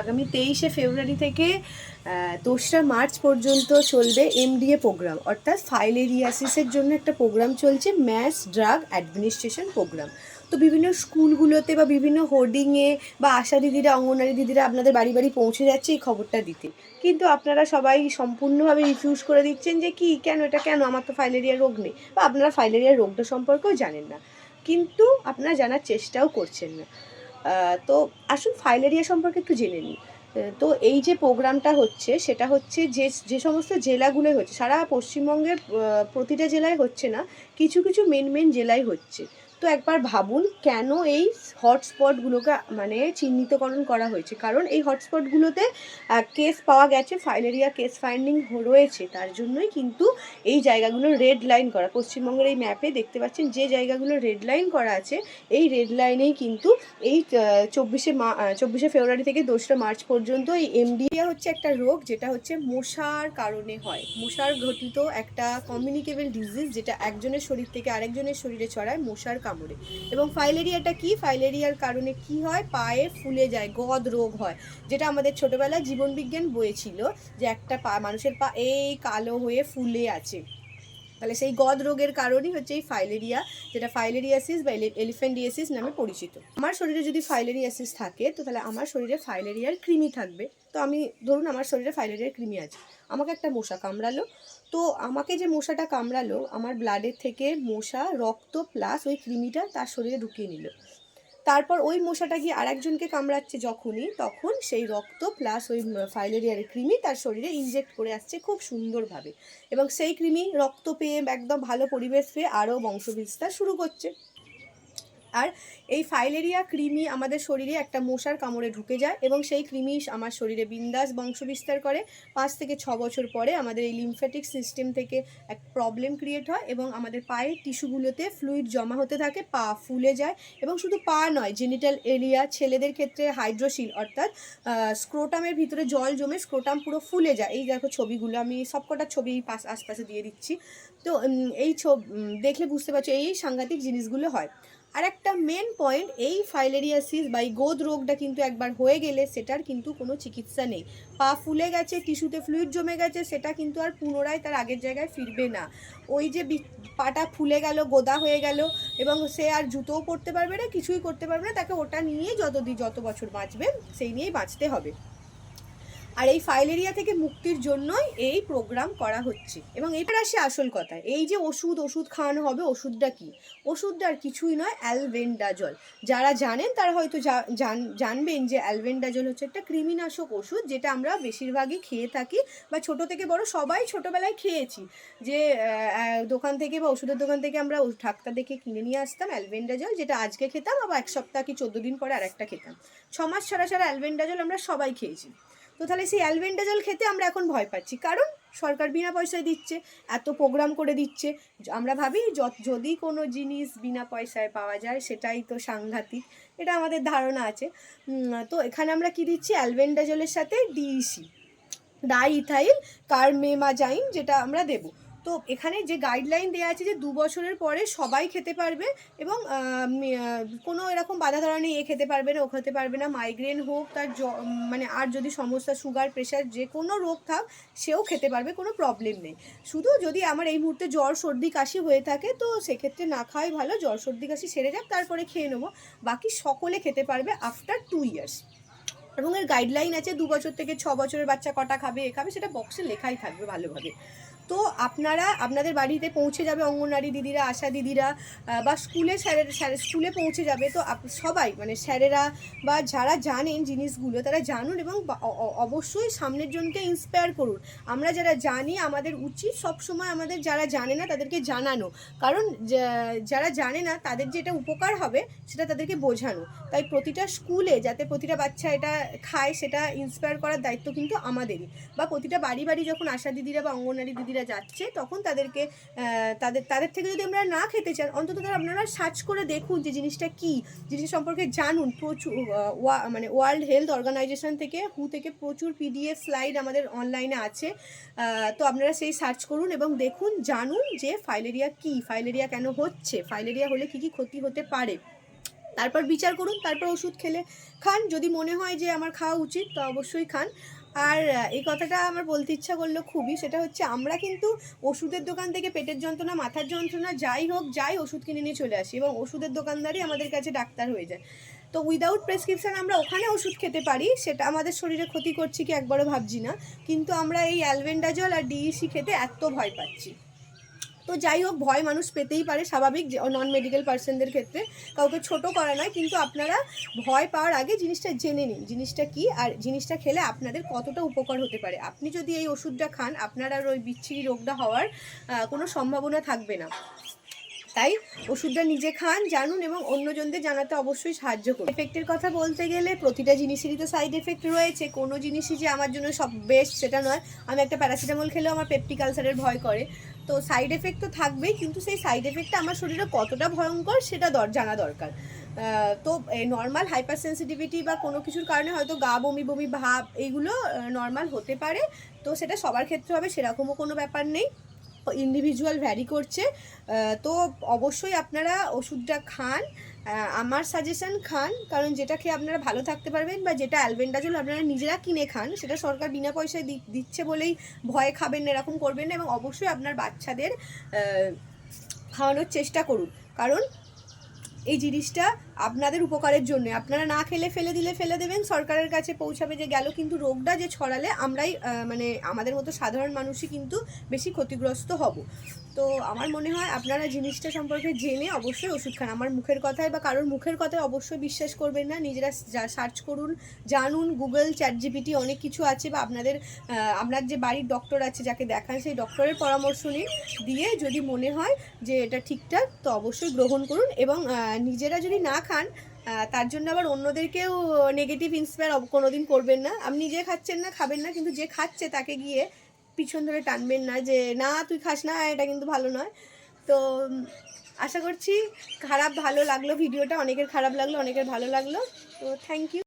আগামী তেইশে ফেব্রুয়ারি থেকে দোসরা মার্চ পর্যন্ত চলবে এমডিএ প্রোগ্রাম অর্থাৎ ফাইলেরিয়াসিসের জন্য একটা প্রোগ্রাম চলছে ম্যাস ড্রাগ অ্যাডমিনিস্ট্রেশন প্রোগ্রাম তো বিভিন্ন স্কুলগুলোতে বা বিভিন্ন হোর্ডিংয়ে বা আশা দিদিরা অঙ্গনারী দিদিরা আপনাদের বাড়ি বাড়ি পৌঁছে যাচ্ছে এই খবরটা দিতে। কিন্তু আপনারা সবাই সম্পূর্ণভাবে রিফিউজ করে দিচ্ছেন যে কি, কেন, এটা কেন? আমার তো ফাইলেরিয়া রোগ নেই। বা আপনারা ফাইলেরিয়া রোগটা সম্পর্কেও জানেন না। কিন্তু আপনারা জানার চেষ্টাও করছেন না। তো আসুন ফাইলেরিয়া সম্পর্কে একটু জেনে নিই। তো এই যে প্রোগ্রামটা হচ্ছে, সেটা হচ্ছে যে যে সমস্ত জেলাগুলোয় হচ্ছে, সারা পশ্চিমবঙ্গের প্রতিটা জেলায় হচ্ছে না, কিছু কিছু মেন মেন জেলায় হচ্ছে। তো একবার ভাবুন কেন এই হটস্পটগুলোকে মানে চিহ্নিতকরণ করা হয়েছে? কারণ এই হটস্পটগুলোতে কেস পাওয়া গেছে, ফাইলেরিয়া কেস ফাইন্ডিং রয়েছে। তার জন্যই কিন্তু এই জায়গাগুলো রেড লাইন করা। পশ্চিমবঙ্গের এই ম্যাপে দেখতে পাচ্ছেন যে জায়গাগুলো রেড লাইন করা আছে, এই রেড লাইনেই কিন্তু এই চব্বিশে মা চব্বিশে ফেব্রুয়ারি থেকে দোসরা মার্চ পর্যন্ত এই এমডিএ হচ্ছে একটা রোগ, যেটা হচ্ছে মশার কারণে হয়। মশার ঘটিত একটা কমিউনিকেবল ডিজিজ যেটা একজনের শরীর থেকে আরেকজনের শরীরে ছড়ায়, মশার কামড়ে। এবং ফাইলেরিয়াটা কি? ফাইলেরিয়ার কারণে কি হয়? পায়ে ফুলে যায়, গদ রোগ হয়, যেটা আমাদের ছোটবেলায় জীবনবিজ্ঞান বইয়ে ছিল যে একটা পা, মানুষের পা এই কালো হয়ে ফুলে আছে। তাহলে সেই গদ রোগের কারণই হচ্ছে এই ফাইলেরিয়া, যেটা ফাইলেরিয়াসিস বা এলিফেন্টিয়াসিস নামে পরিচিত। আমার শরীরে যদি ফাইলেরিয়াসিস থাকে, তো তাহলে আমার শরীরে ফাইলেরিয়ার কৃমি থাকবে। তো আমি, ধরুন আমার শরীরে ফাইলেরিয়ার কৃমি আছে, আমাকে একটা মশা কামড়ালো। তো আমাকে যে মশাটা কামড়ালো, আমার ব্লাডের থেকে মশা, রক্ত প্লাস ওই কৃমিটা তার শরীরে ঢুকিয়ে নিল। তারপর ওই মশাটা গিয়ে আরেকজনকে কামড়াচ্ছে যখনই, তখন সেই রক্ত প্লাস ওই ফাইলেরিয়ার ক্রিমি তার শরীরে ইনজেক্ট করে আসছে খুব সুন্দরভাবে। এবং সেই ক্রিমি রক্ত পেয়ে একদম ভালো পরিবেশ পেয়ে আরও বংশবিস্তার শুরু করছে। আর এই ফাইলেরিয়া কৃমি আমাদের শরীরে একটা মশার কামড়ে ঢুকে যায় এবং সেই কৃমি আমার শরীরে বিন্দাস বংশবিস্তার করে। পাঁচ থেকে ছ বছর পরে আমাদের এই লিমফ্যাটিক সিস্টেম থেকে এক প্রবলেম ক্রিয়েট হয় এবং আমাদের পায়ের টিস্যুগুলোতে ফ্লুইড জমা হতে থাকে, পা ফুলে যায় এবং শুধু পা নয় জেনিটাল এরিয়া ছেলেদের ক্ষেত্রে হাইড্রোসিল অর্থাৎ স্ক্রোটামের ভিতরে জল জমে স্ক্রোটাম পুরো ফুলে যায়। এই দেখো ছবিগুলো, আমি সবকটা ছবি পাশ, আশপাশে দিয়ে দিচ্ছি। তো এই ছবি দেখলে বুঝতে পারছ এই সাংঘাতিক জিনিসগুলো হয়। আর একটা মেন পয়েন্ট এই ফাইলেরিয়াসিস বা এই গোদ রোগটা কিন্তু একবার হয়ে গেলে সেটার কিন্তু কোনো চিকিৎসা নেই। পা ফুলে গেছে টিস্যুতে ফ্লুইড জমে গেছে, সেটা কিন্তু আর পুনরায় তার আগের জায়গায় ফিরবে না। ওই যে পাটা ফুলে গেল, গোদা হয়ে গেল, এবং সে আর জুতোও পরতে পারবে না, কিছুই করতে পারবে না, তাকে ওটা নিয়েই যত যত বছর বাঁচবে, সেই নিয়েই বাঁচতে হবে। আর এই ফাইলেরিয়া থেকে মুক্তির জন্যই এই প্রোগ্রাম করা হচ্ছে। এবং এবার আসে আসল কথা এই যে ওষুধ ওষুধ খাওয়ানো হবে, ওষুধটা কি? ওষুধটা আর কিছুই নয়, অ্যালভেন্ডাজল। যারা জানেন তারা হয়তো জান- জানবেন যে অ্যালভেন্ডাজল হচ্ছে একটা কৃমিনাশক ওষুধ, যেটা আমরা বেশিরভাগই খেয়ে থাকি বা ছোট থেকে বড় সবাই ছোটবেলায় খেয়েছি যে দোকান থেকে বা ওষুধের দোকান থেকে আমরা ডাক্তার দেখে কিনে নিয়ে আসতাম অ্যালভেন্ডাজল, যেটা আজকে খেতাম, আবার এক সপ্তাহ কি চোদ্দ দিন পরে আরেকটা খেতাম। ছ মাস ছাড়া ছাড়া অ্যালভেন্ডাজল আমরা সবাই খেয়েছি। তো তাহলে সেই অ্যালভেন্ডাজল খেতে আমরা এখন ভয় পাচ্ছি। কারণ সরকার বিনা পয়সায় দিচ্ছে, এত প্রোগ্রাম করে দিচ্ছে। আমরা ভাবি যদি কোনো জিনিস বিনা পয়সায় পাওয়া যায়, সেটাই তো সাংঘাতিক। এটা আমাদের ধারণা আছে। তো এখানে আমরা কি দিচ্ছি? অ্যালভেন্ডাজলের সাথে ডিইসি ডাইথাইল কার্মেমাজাইন যেটা আমরা দেব। তো এখানে যে গাইডলাইন দেওয়া আছে যে দু বছরের পরে সবাই খেতে পারবে এবং কোনো এরকম বাধা ধরা নেই, এ খেতে পারবে না, ও খেতে পারবে না মাইগ্রেন হোক, তার মানে আর যদি সমস্যা সুগার প্রেশার যে কোনো রোগ থাক, সেও খেতে পারবে, কোনো প্রবলেম নেই। শুধু যদি আমার এই মুহূর্তে জ্বর, সর্দি, কাশি হয়ে থাকে, তো সেক্ষেত্রে না খাওয়াই ভালো, জ্বর, সর্দি, কাশি সেরে যাক, তারপরে খেয়ে নেব। বাকি সকলে খেতে পারবে আফটার টু ইয়ার্স এবং এর গাইডলাইন আছে দু বছর থেকে ছ বছরের বাচ্চা কটা খাবে, এ খাবে, সেটা বক্সে লেখাই থাকবে ভালোভাবে। তো আপনারা, আপনাদের বাড়িতে পৌঁছে যাবে অঙ্গনওয়াড়ি দিদিরা, আশা দিদিরা বা স্কুলে স্যারের স্যার- স্কুলে পৌঁছে যাবে। তো সবাই মানে স্যারেরা বা যারা জানেন জিনিসগুলো, তারা জানুন এবং অবশ্যই সামনের জনকে ইন্সপায়ার করুন। আমরা যারা জানি, আমাদের উচিত সবসময় আমাদের যারা জানে না, তাদেরকে জানানো। কারণ যারা জানে না, তাদের যেটা উপকার হবে, সেটা তাদেরকে বোঝানো। তাই প্রতিটা স্কুলে যাতে প্রতিটা বাচ্চা এটা খায়, সেটা ইন্সপায়ার করার দায়িত্ব কিন্তু আমাদেরই। বা প্রতিটা বাড়ি বাড়ি যখন আশা দিদিরা বা অঙ্গনারী দিদিরা যাচ্ছে, তখন তাদেরকে তাদের তাদের থেকে যদি আমরা না খেতে চান অন্তত তারা আপনারা সার্চ করে দেখুন যে জিনিসটা কি জিনিস সম্পর্কে জানুন। প্রচুর মানে ওয়ার্ল্ড হেলথ অর্গানাইজেশন থেকে, হু থেকে প্রচুর পিডিএফ স্লাইড আমাদের অনলাইনে আছে। তো আপনারা সেই সার্চ করুন এবং দেখুন, জানুন যে ফাইলেরিয়া কি, ফাইলেরিয়া কেন হচ্ছে, ফাইলেরিয়া হলে কি কি ক্ষতি হতে পারে। তারপর বিচার করুন, তারপর ওষুধ খেলে খান। যদি মনে হয় যে আমার খাওয়া উচিত, তো অবশ্যই খান। আর এই কথাটা আমার বলতে ইচ্ছা করল খুবই, সেটা হচ্ছে আমরা কিন্তু ওষুধের দোকান থেকে পেটের যন্ত্রণা, মাথার যন্ত্রণা, যাই হোক, যাই ওষুধ কিনে নিয়ে চলে আসি এবং ওষুধের দোকানদারই আমাদের কাছে ডাক্তার হয়ে যায়। তো উইদাউট প্রেসক্রিপশান আমরা ওখানে ওষুধ খেতে পারি, সেটা আমাদের শরীরে ক্ষতি করছি কি একবারও ভাবছি না, কিন্তু আমরা এই অ্যালভেন্ডাজল আর ডিইসি খেতে এত ভয় পাচ্ছি। তো যাই হোক, ভয় মানুষ পেতেই পারে স্বাভাবিক নন মেডিকেল পার্সনদের ক্ষেত্রে। কাউকে ছোট করা নয়, কিন্তু আপনারা ভয় পাওয়ার আগে জিনিসটা জেনে নিন, জিনিসটা কি আর জিনিসটা খেলে আপনাদের কতটা উপকার হতে পারে। আপনি যদি এই ওষুধটা খান, আপনার আর ওই বিচ্ছিরি রোগটা হওয়ার কোনো সম্ভাবনা থাকবে না। তাই ওষুধটা নিজে খান, জানুন এবং অন্যজনদের জানাতে অবশ্যই সাহায্য করুন। এফেক্টের কথা বলতে গেলে প্রতিটা জিনিসেরই তো সাইড এফেক্ট রয়েছে। কোনো জিনিসই যে আমার জন্য সব বেস্ট সেটা নয়। আমি একটা প্যারাসিটামল খেলেও আমার পেপটিক আলসারের ভয় করে। তো সাইড এফেক্ট তো থাকবেই, কিন্তু সেই সাইড এফেক্টটা আমার শরীরে কতটা ভয়ঙ্কর সেটা দর, জানা দরকার। তো নর্মাল হাইপার সেন্সিটিভিটি বা কোনো কিছুর কারণে হয়তো গা বমি বমি, ভাব এইগুলো নর্মাল হতে পারে। তো সেটা সবার ক্ষেত্রে হবে, সেরকমও কোনো ব্যাপার নেই। ইন্ডিভিজুয়াল ভ্যারি করছে। তো অবশ্যই আপনারা ওষুধটা খান। আমার সাজেশন খান, কারণ যেটা খেয়ে আপনারা ভালো থাকতে পারবেন বা যেটা অ্যালবেন্ডাজল আপনারা নিজেরা কিনে খান, সেটা সরকার বিনা পয়সায় দিচ্ছে বলেই ভয় খাবেন না এরকম করবেন না এবং অবশ্যই আপনার বাচ্চাদের খাওয়ানোর চেষ্টা করুন। কারণ এই জিনিসটা আপনাদের উপকারের জন্য। আপনারা না খেলে ফেলে দিলে ফেলে দেবেন, সরকারের কাছে পৌঁছাবে যে গেল, কিন্তু রোগটা যে ছড়ালে আমরাই মানে আমাদের মতো সাধারণ মানুষই কিন্তু বেশি ক্ষতিগ্রস্ত হব। তো আমার মনে হয় আপনারা জিনিসটা সম্পর্কে জেনে অবশ্যই ওষুধ খান। আমার মুখের কথায় বা কারোর মুখের কথায় অবশ্যই বিশ্বাস করবেন না। নিজেরা সার্চ করুন, জানুন গুগল চ্যাট জিপিটি অনেক কিছু আছে বা আপনাদের আপনার যে বাড়ির ডক্টর আছে যাকে দেখান, সেই ডক্টরের পরামর্শ নিন। দিয়ে যদি মনে হয় যে এটা ঠিকঠাক, তো অবশ্যই গ্রহণ করুন এবং নিজেরা যদি না খান তার জন্য আবার অন্যদেরকেও নেগেটিভ ইন্সপায়ার কোনো দিন করবেন না। আপনি নিজে খাচ্ছেন না, খাবেন না, কিন্তু যে খাচ্ছে তাকে গিয়ে পিছন ধরে টানবেন না যে, না, তুই খাস না, এটা কিন্তু ভালো নয়। তো আশা করছি খারাপ ভালো লাগল, ভিডিওটা অনেকের খারাপ লাগল, অনেকের ভালো লাগল। তো থ্যাংক ইউ